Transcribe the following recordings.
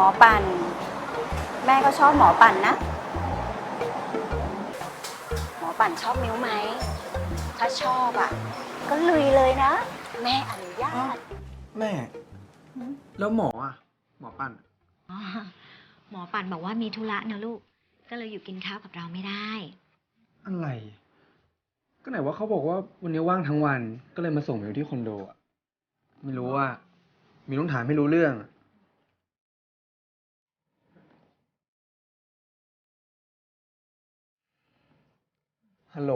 มอปั่น แม่ก็ชอบหมอปั่นนะ หมอปั่นชอบมิ้วไหม ถ้าชอบอะ ก็ลุยเลยนะ แม่อนุญาต แม่ แล้วหมออะ หมอปั่น อ๋อหมอปั่นบอกว่ามีธุระนะลูก ก็เลยอยู่กินข้าวกับเราไม่ได้ อะไร ก็ไหนว่าเขาบอกว่าวันนี้ว่างทั้งวัน ก็เลยมาส่งมิวที่คอนโดอะ ไม่รู้ว่ามีต้องถามไม่รู้เรื่องอะ ฮัลโหล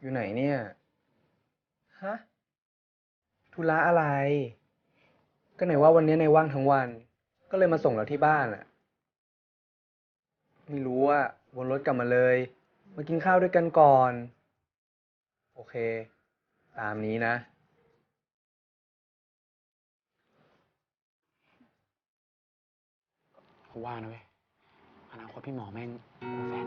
อยู่ไหนเนี่ย ฮะ ธุระอะไร ก็ไหนว่าวันนี้ในว่างทั้งวัน ก็เลยมาส่งเราที่บ้านอะไม่รู้ว่าวนรถกลับมาเลย มากินข้าวด้วยกันก่อน โอเค ตามนี้นะผมว่านะเว้ยอนาคตพี่หมอแม่งแฟน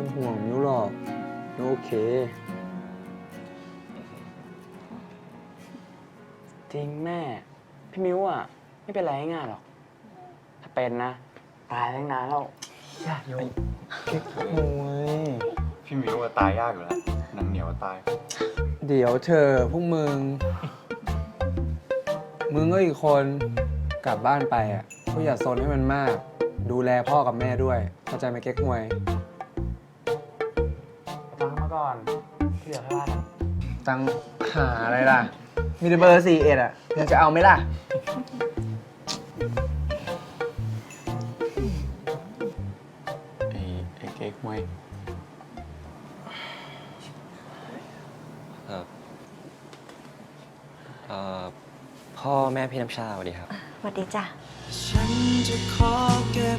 เป็นห่วงมิวหรอกมิวโอเค จริงแม่ พี่มิวอะ ไม่เป็นไรง่ายๆหรอก ถ้าเป็นนะ ตายตั้งนานแล้วโอ้ยพี่มิวอะตายยากอยู่แล้วหนังเหนียวอะตาย เดี๋ยวเธอพวกมึง มึงก็อีกคนกลับบ้านไปอะก็อย่าซนให้มันมาก ดูแลพ่อกับแม่ด้วยเข้าใจไหมเก๊กมวย ตังหาอะไรล่ะ มีแต่เบอร์สี่เอ็ดอะยังจะเอาไหมล่ะ ไอ้ไอ้เก๊กมวยเอ่อเอ่อพ่อแม่พี่น้ำชาสวัสดีครับ สวัสดีจ้ะ ฉันจะขอเก็บ